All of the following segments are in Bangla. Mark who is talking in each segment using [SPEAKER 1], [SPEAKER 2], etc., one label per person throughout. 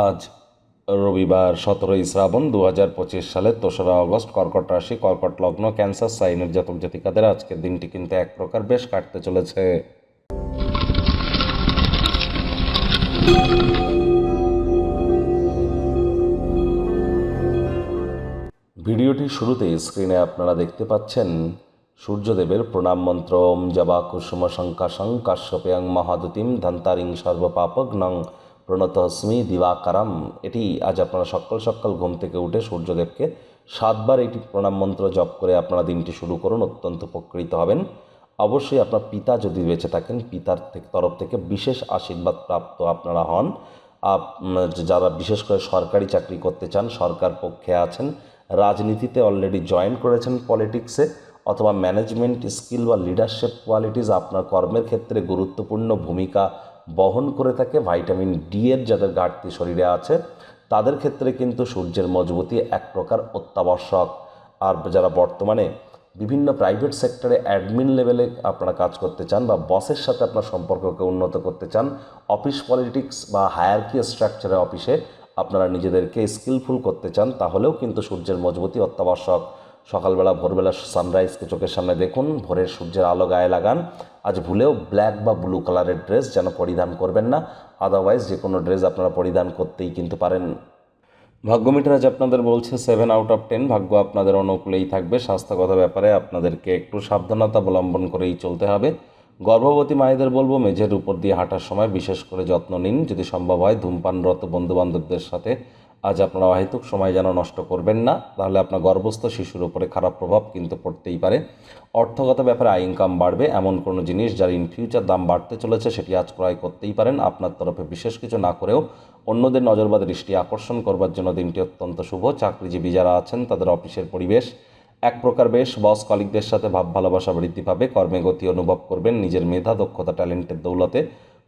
[SPEAKER 1] আজ রবিবার সতেরোই শ্রাবণ দু হাজার পঁচিশ সালের দোসরা অগস্ট কর্কট রাশি, কর্কট লগ্ন, ক্যান্সার, সাইনের জাতক জাতিকাদের আজকের দিনটি কিন্তু এক প্রকার বেশ কাটতে চলেছে। ভিডিওটির শুরুতে স্ক্রিনে আপনারা দেখতে পাচ্ছেন সূর্যদেবের প্রণাম মন্ত্র, ওম জবা কুসুম শঙ্কাশং কাশ্যপেয়ং মহাদুতিম ধন্তারিং সর্বপাপগ্নং প্রণতস্মি দিবাকারাম। এটি আজ আপনারা সকাল সকাল ঘুম থেকে উঠে সূর্যদেবকে সাতবার এটি প্রণাম মন্ত্র জপ করে আপনারা দিনটি শুরু করুন, অত্যন্ত উপকৃত হবেন। অবশ্যই আপনার পিতা যদি বেঁচে থাকেন, পিতার তরফ থেকে বিশেষ আশীর্বাদ প্রাপ্ত আপনারা হন। আপ- যারা বিশেষ করে সরকারি চাকরি করতে চান, সরকার পক্ষে আছেন, রাজনীতিতে অলরেডি জয়েন করেছেন পলিটিক্সে অথবা ম্যানেজমেন্ট স্কিল বা লিডারশিপ কোয়ালিটিস আপনার কর্মের ক্ষেত্রে গুরুত্বপূর্ণ ভূমিকা বহন করে থাকে ভাইটামিন ডি এর যাদের ঘাটতি শরীরে আছে, তাদের ক্ষেত্রে কিন্তু সূর্যের মজবুতি এক প্রকার অত্যাবশ্যক। আর যারা বর্তমানে বিভিন্ন প্রাইভেট সেক্টরে অ্যাডমিন লেভেলে আপনারা কাজ করতে চান বা বসের সাথে আপনার সম্পর্ককে উন্নত করতে চান অফিস পলিটিক্স বা হায়ারকি স্ট্রাকচারে অফিসে আপনারা নিজেদেরকে স্কিলফুল করতে চান, তাহলেও কিন্তু সূর্যের মজবুতি অত্যাবশ্যক। সকালবেলা, ভোরবেলা সানরাইজকে চোখের সামনে দেখুন, ভোরের সূর্যের আলো গায়ে লাগান। আজ ভুলেও ব্ল্যাক বা ব্লু কালারের ড্রেস যেন পরিধান করবেন না। আদারওয়াইজ যে কোনো ড্রেস আপনারা পরিধান করতেই কিন্তু পারেন। ভাগ্যমিটার আজ আপনাদের বলছে সেভেন আউট অফ টেন ভাগ্য আপনাদের অনুকূলেই থাকবে। স্বাস্থ্যগত ব্যাপারে আপনাদেরকে একটু সাবধানতা অবলম্বন করেই চলতে হবে। গর্ভবতী মায়েদের বলব, মেঝের উপর দিয়ে হাঁটার সময় বিশেষ করে যত্ন নিন। যদি সম্ভব হয় ধূমপানরত বন্ধুবান্ধবদের সাথে আজ আপনারা অহেতুক সময় যেন নষ্ট করবেন না, তাহলে আপনার গর্ভস্থ শিশুর উপরে খারাপ প্রভাব কিন্তু পড়তেই পারে। অর্থগত ব্যাপারে আয় ইনকাম বাড়বে, এমন কোনো জিনিস যার ইন ফিউচার দাম বাড়তে চলেছে সেটি আজ ক্রয় করতেই পারেন। আপনার তরফে বিশেষ কিছু না করেও অন্যদের নজর বা দৃষ্টি আকর্ষণ করবার জন্য দিনটি অত্যন্ত শুভ। চাকরিজীবী যারা আছেন, তাদের অফিসের পরিবেশ এক প্রকার বেশ। বস কলিকদের সাথে ভাব ভালোবাসা বৃদ্ধি পাবে, কর্মে গতি অনুভব করবেন, নিজের মেধা, দক্ষতা ট্যালেন্টের দৌলতে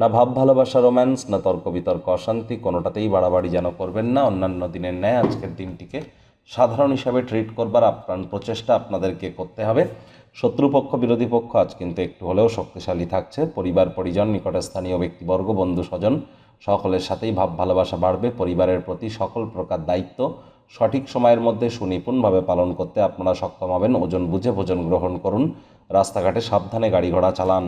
[SPEAKER 1] না ভাব, ভালোবাসা, রোম্যান্স, না তর্ক, বিতর্ক, অশান্তি, কোনোটাতেই বাড়াবাড়ি যেন করবেন না। অন্যান্য দিনের ন্যায় আজকের দিনটিকে সাধারণ হিসাবে ট্রিট করবার আপ্রাণ প্রচেষ্টা আপনাদেরকে করতে হবে। শত্রুপক্ষ, বিরোধী পক্ষ আজ কিন্তু একটু হলেও শক্তিশালী থাকছে। পরিবার, পরিজন নিকটস্থানীয় ব্যক্তিবর্গ, বন্ধু, স্বজন, সকলের সাথেই ভাব, ভালোবাসা বাড়বে। পরিবারের প্রতি সকল প্রকার দায়িত্ব সঠিক সময়ের মধ্যে সুনিপুণভাবে পালন করতে আপনারা সক্ষম হবেন। ওজন বুঝে ভোজন গ্রহণ করুন। রাস্তাঘাটে সাবধানে গাড়ি ঘোড়া চালান।